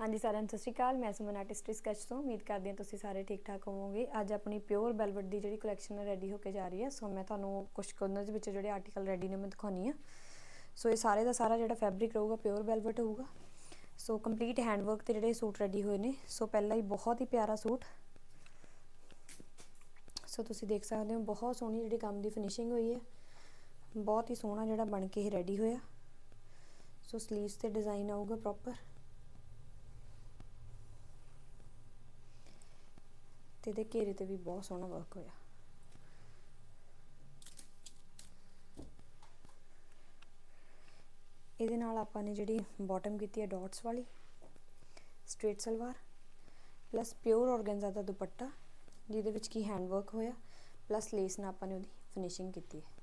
ਹਾਂਜੀ ਸਾਰਿਆਂ ਨੂੰ ਸਤਿ ਸ਼੍ਰੀ ਅਕਾਲ, ਮੈਂ ਸੁਮਨ ਆਰਟਿਸਟ ਸਕੈਚ ਤੋਂ, ਉਮੀਦ ਕਰਦੀ ਹਾਂ ਤੁਸੀਂ ਸਾਰੇ ਠੀਕ ਠਾਕ ਹੋਵੋਗੇ। ਅੱਜ ਆਪਣੀ ਪਿਓਰ ਵੈਲਵਟ ਦੀ ਜਿਹੜੀ ਕਲੈਕਸ਼ਨ ਹੈ ਰੈਡੀ ਹੋ ਕੇ ਜਾ ਰਹੀ ਹੈ ਸੋ ਮੈਂ ਤੁਹਾਨੂੰ ਕੁਝ ਕੁ ਉਹਨਾਂ ਦੇ ਵਿੱਚ ਜਿਹੜੇ ਆਰਟੀਕਲ ਰੈਡੀ ਨੇ ਮੈਂ ਦਿਖਾਉਣੀ ਆ। ਸੋ ਇਹ ਸਾਰੇ ਦਾ ਸਾਰਾ ਜਿਹੜਾ ਫੈਬਰਿਕ ਰਹੂਗਾ ਪਿਓਰ ਵੈਲਵਟ ਹੋਊਗਾ। ਸੋ ਕੰਪਲੀਟ ਹੈਂਡਵਰਕ ਤੇ ਜਿਹੜੇ ਸੂਟ ਰੈਡੀ ਹੋਏ ਨੇ ਸੋ ਪਹਿਲਾ ਹੀ ਬਹੁਤ ਹੀ ਪਿਆਰਾ ਸੂਟ। ਸੋ ਤੁਸੀਂ ਦੇਖ ਸਕਦੇ ਹੋ, ਬਹੁਤ ਸੋਹਣੀ ਜਿਹੜੀ ਕੰਮ ਦੀ ਫਿਨਿਸ਼ਿੰਗ ਹੋਈ ਹੈ। ਬਹੁਤ ਹੀ ਸੋਹਣਾ ਜਿਹੜਾ ਬਣ ਕੇ ਇਹ ਰੈਡੀ ਹੋਇਆ। ਸੋ ਸਲੀਵਸ ਤੇ ਡਿਜ਼ਾਈਨ ਆਊਗਾ ਪ੍ਰੋਪਰ ਤੇ ਦੇ ਘੇਰੇ ਤੇ ਵੀ ਬਹੁਤ ਸੋਹਣਾ ਵਰਕ ਹੋਇਆ। ਇਹਦੇ ਨਾਲ ਆਪਾਂ ਨੇ ਜਿਹੜੀ ਬਾਟਮ ਕੀਤੀ ਹੈ ਡਾਟਸ ਵਾਲੀ straight salwar plus pure organza ਦਾ ਦੁਪੱਟਾ, ਜਿਹਦੇ ਵਿੱਚ ਕੀ ਹੈਂਡ ਵਰਕ ਹੋਇਆ ਪਲੱਸ ਲੇਸ ਨਾਲ ਆਪਾਂ ਨੇ ਉਹਦੀ ਫਿਨਿਸ਼ਿੰਗ ਕੀਤੀ ਹੈ।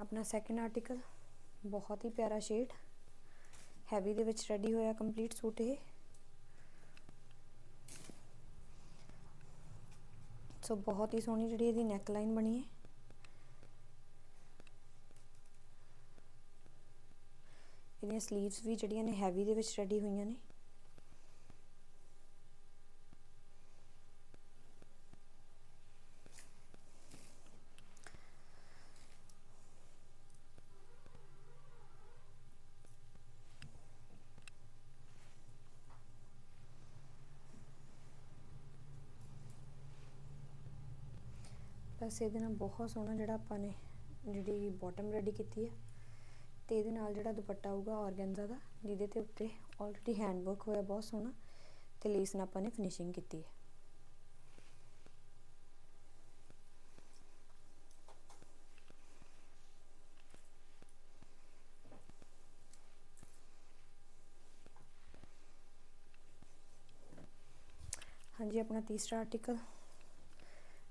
ਆਪਣਾ ਸੈਕੰਡ ਆਰਟੀਕਲ ਬਹੁਤ ਹੀ ਪਿਆਰਾ ਸ਼ੇਡ ਹੈਵੀ ਦੇ ਵਿੱਚ ਰੈਡੀ ਹੋਇਆ ਕੰਪਲੀਟ ਸੂਟ ਇਹ। ਸੋ ਬਹੁਤ ਹੀ ਸੋਹਣੀ ਜਿਹੜੀ ਇਹਦੀ ਨੈਕ ਲਾਈਨ ਬਣੀ ਹੈ। ਇਹਦੀਆਂ 슬ੀਵਸ ਵੀ ਜਿਹੜੀਆਂ ਨੇ ਹੈਵੀ ਦੇ ਵਿੱਚ ਰੈਡੀ ਹੋਈਆਂ ਨੇ। ਬਸ ਇਹਦੇ ਨਾਲ ਬਹੁਤ ਸੋਹਣਾ ਜਿਹੜਾ ਆਪਾਂ ਨੇ ਜਿਹੜੀ ਬਾਟਮ ਰੈਡੀ ਕੀਤੀ ਹੈ ਤੇ ਇਹਦੇ ਨਾਲ ਜਿਹੜਾ ਦੁਪੱਟਾ ਆਊਗਾ ਆਰਗੈਂਜ਼ਾ ਦਾ, ਜਿਹਦੇ ਤੇ ਉੱਤੇ ਆਲਰੇਡੀ ਹੈਂਡ ਵਰਕ ਹੋਇਆ ਬਹੁਤ ਸੋਹਣਾ ਤੇ ਲੇਸ ਨਾਲ ਆਪਾਂ ਨੇ ਫਿਨਿਸ਼ਿੰਗ ਕੀਤੀ ਹੈ ਹਾਂਜੀ, ਆਪਣਾ ਤੀਸਰਾ ਆਰਟੀਕਲ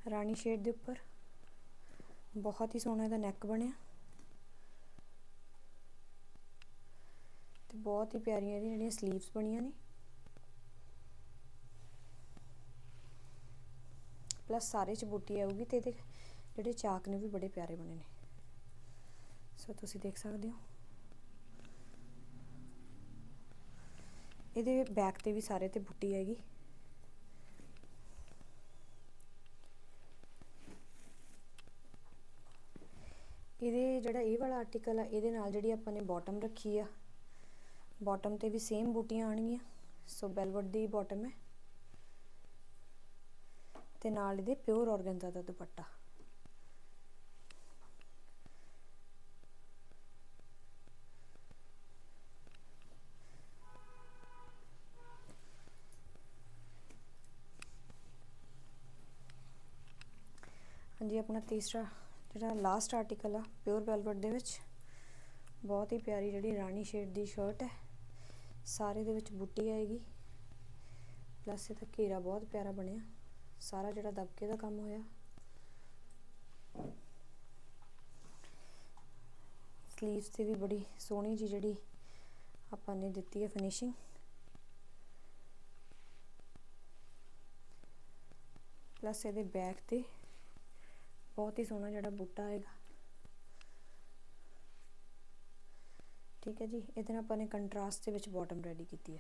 ਰਾਣੀ ਸ਼ੇਡ ਦੇ ਉੱਪਰ। ਬਹੁਤ ਹੀ ਸੋਹਣਾ ਇਹਦਾ ਨੈਕ ਬਣਿਆ। ਤੇ ਬਹੁਤ ਹੀ ਪਿਆਰੀਆਂ ਇਹਦੀਆਂ ਜਿਹੜੀਆਂ 슬ੀਵਸ ਬਣੀਆਂ ਨੇ। ਪਲੱਸ ਸਾਰੇ ਚ ਬੂਟੀ ਆਊਗੀ ਤੇ ਇਹਦੇ ਜਿਹੜੇ ਚਾਕ ਨੇ ਵੀ ਬੜੇ ਪਿਆਰੇ ਬਣੇ ਨੇ। ਸੋ ਤੁਸੀਂ ਦੇਖ ਸਕਦੇ ਹੋ। ਇਹਦੇ ਬੈਕ ਤੇ ਵੀ ਸਾਰੇ ਤੇ ਬੂਟੀ ਹੈਗੀ ਇਹਦੇ ਜਿਹੜਾ ਇਹ ਵਾਲਾ ਆਰਟੀਕਲ ਆ, ਇਹਦੇ ਨਾਲ ਜਿਹੜੀ ਆਪਾਂ ਨੇ ਬਾਟਮ ਰੱਖੀ ਆ ਬਾਟਮ ਤੇ ਵੀ ਸੇਮ ਬੂਟੀਆਂ ਆਣਗੀਆਂ ਸੋ ਬੈਲਵਟ ਦੀ ਬਾਟਮ ਹੈ, ਤੇ ਨਾਲ ਇਹਦੇ ਪਿਓਰ ਔਰਗੈਂਜ਼ਾ ਦਾ ਦੁਪੱਟਾ। ਹਾਂਜੀ, ਆਪਣਾ ਤੀਸਰਾ ਜਿਹੜਾ ਲਾਸਟ ਆਰਟੀਕਲ ਆ ਪਿਓਰ ਵੈਲਵਟ ਦੇ ਵਿੱਚ, ਬਹੁਤ ਹੀ ਪਿਆਰੀ ਜਿਹੜੀ ਰਾਣੀ ਸ਼ੇਡ ਦੀ ਸ਼ਰਟ ਹੈ, ਸਾਰੇ ਦੇ ਵਿੱਚ ਬੁੱਟੀ ਆਏਗੀ ਪਲੱਸ ਇਹਦਾ ਘੇਰਾ ਬਹੁਤ ਪਿਆਰਾ ਬਣਿਆ, ਸਾਰਾ ਜਿਹੜਾ ਦਬਕੇ ਦਾ ਕੰਮ ਹੋਇਆ। ਸਲੀਵਸ ਤੇ ਵੀ ਬੜੀ ਸੋਹਣੀ ਜੀ ਜਿਹੜੀ ਆਪਾਂ ਨੇ ਦਿੱਤੀ ਹੈ ਫਿਨਿਸ਼ਿੰਗ ਪਲੱਸ ਇਹਦੇ ਬੈਕ ਤੇ ਬਹੁਤ ਹੀ ਸੋਹਣਾ ਜਿਹੜਾ ਬੂਟਾ ਹੈਗਾ। ਠੀਕ ਹੈ ਜੀ, ਇਹਦੇ ਨਾਲ ਆਪਾਂ ਨੇ ਕੰਟਰਾਸਟ ਦੇ ਵਿੱਚ ਬਾਟਮ ਰੈਡੀ ਕੀਤੀ ਹੈ।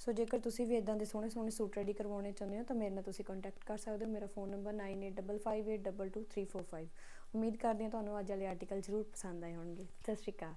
ਸੋ ਜੇਕਰ ਤੁਸੀਂ ਵੀ ਇਦਾਂ ਦੇ ਸੋਹਣੇ ਸੋਹਣੇ ਸੂਟ ਰੈਡੀ ਕਰਵਾਉਣੇ ਚਾਹੁੰਦੇ ਹੋ, ਤਾਂ ਮੇਰੇ ਨਾਲ ਤੁਸੀਂ ਕੰਟੈਕਟ ਕਰ ਸਕਦੇ ਹੋ। ਮੇਰਾ ਫੋਨ ਨੰਬਰ 9855822345 ਉਮੀਦ ਕਰਦੀ ਹਾਂ ਤੁਹਾਨੂੰ ਅੱਜ ਵਾਲੇ ਆਰਟੀਕਲ ਜ਼ਰੂਰ ਪਸੰਦ ਆਏ ਹੋਣਗੇ। ਸਤਿ ਸ਼੍ਰੀ ਅਕਾਲ।